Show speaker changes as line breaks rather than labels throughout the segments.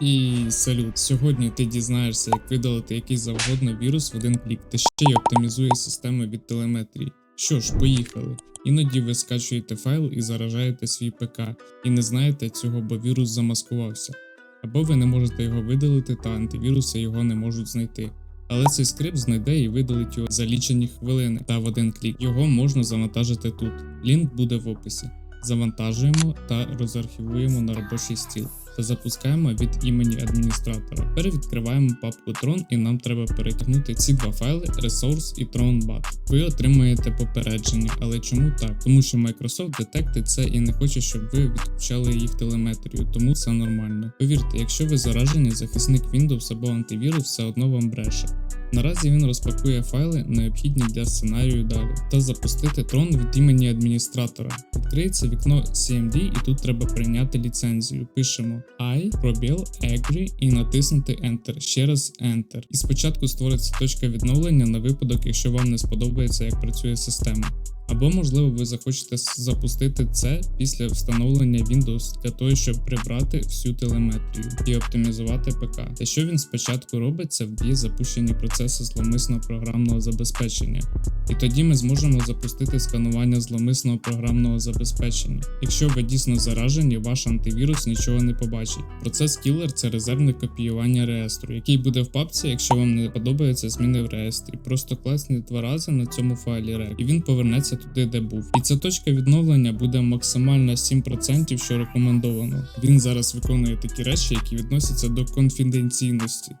І салют. Сьогодні ти дізнаєшся, як видалити який завгодно вірус в один клік, та ще й оптимізує систему від телеметрії. Що ж, поїхали. Іноді ви скачуєте файл і заражаєте свій ПК, і не знаєте цього, бо вірус замаскувався. Або ви не можете його видалити, та антивіруси його не можуть знайти. Але цей скрипт знайде і видалить його за лічені хвилини та в один клік. Його можна завантажити тут. Лінк буде в описі. Завантажуємо та розархівуємо на робочий стіл та запускаємо від імені адміністратора. Тепер відкриваємо папку Tron і нам треба перетягнути ці два файли Resource і TronBat. Ви отримаєте попередження, але чому так? Тому що Microsoft детектить це і не хоче, щоб ви відключали їх телеметрію, тому це нормально. Повірте, якщо ви заражені, захисник Windows або антивірус все одно вам бреше. Наразі він розпакує файли, необхідні для сценарію далі, та запустити трон від імені адміністратора. Відкриється вікно CMD і тут треба прийняти ліцензію. Пишемо I, пробіл, agree і натиснути Enter. Ще раз Enter. І спочатку створиться точка відновлення на випадок, якщо вам не сподобається, як працює система. Або, можливо, ви захочете запустити це після встановлення Windows для того, щоб прибрати всю телеметрію і оптимізувати ПК. Те, що він спочатку робить, це вб'є запущені процеси зловмисного програмного забезпечення. І тоді ми зможемо запустити сканування зловмисного програмного забезпечення. Якщо ви дійсно заражені, ваш антивірус нічого не побачить. Процес Killer – це резервне копіювання реєстру, який буде в папці, якщо вам не подобаються зміни в реєстрі. Просто класніть два рази на цьому файлі рек, і він повернеться туди, де був. І ця точка відновлення буде максимально 7%, що рекомендовано. Він зараз виконує такі речі, які відносяться до конфіденційності.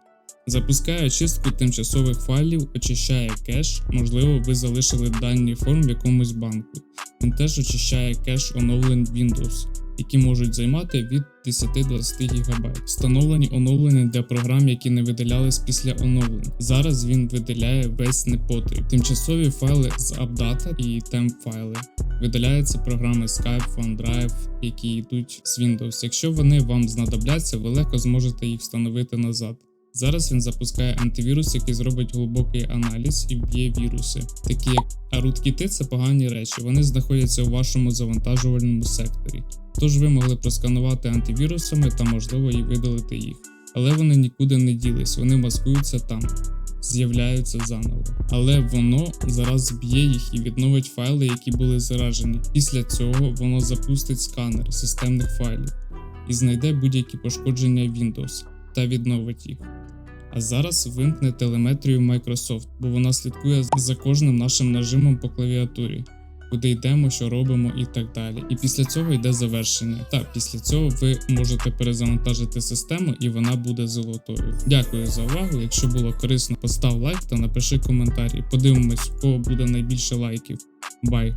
Запускає очистку тимчасових файлів, очищає кеш, можливо, ви залишили дані форм в якомусь банку. Він теж очищає кеш оновлень Windows, які можуть займати від 10-20 ГБ. Встановлені оновлення для програм, які не видалялись після оновлень. Зараз він видаляє весь непотріб. Тимчасові файли з AppData і temp файли. Видаляються програми Skype, OneDrive, які йдуть з Windows. Якщо вони вам знадобляться, ви легко зможете їх встановити назад. Зараз він запускає антивірус, який зробить глибокий аналіз і вб'є віруси, такі як а це погані речі. Вони знаходяться у вашому завантажувальному секторі. Тож ви могли просканувати антивірусами та можливо і видалити їх. Але вони нікуди не ділись, вони маскуються там, з'являються заново. Але воно зараз зб'є їх і відновить файли, які були заражені. Після цього воно запустить сканер системних файлів і знайде будь-які пошкодження Windows та відновить їх. А зараз вимкне телеметрію Microsoft, бо вона слідкує за кожним нашим нажимом по клавіатурі, куди йдемо, що робимо і так далі. І після цього йде завершення. Та після цього ви можете перезавантажити систему і вона буде золотою. Дякую за увагу. Якщо було корисно, постав лайк та напиши коментар. Подивимось, кого буде найбільше лайків. Бай!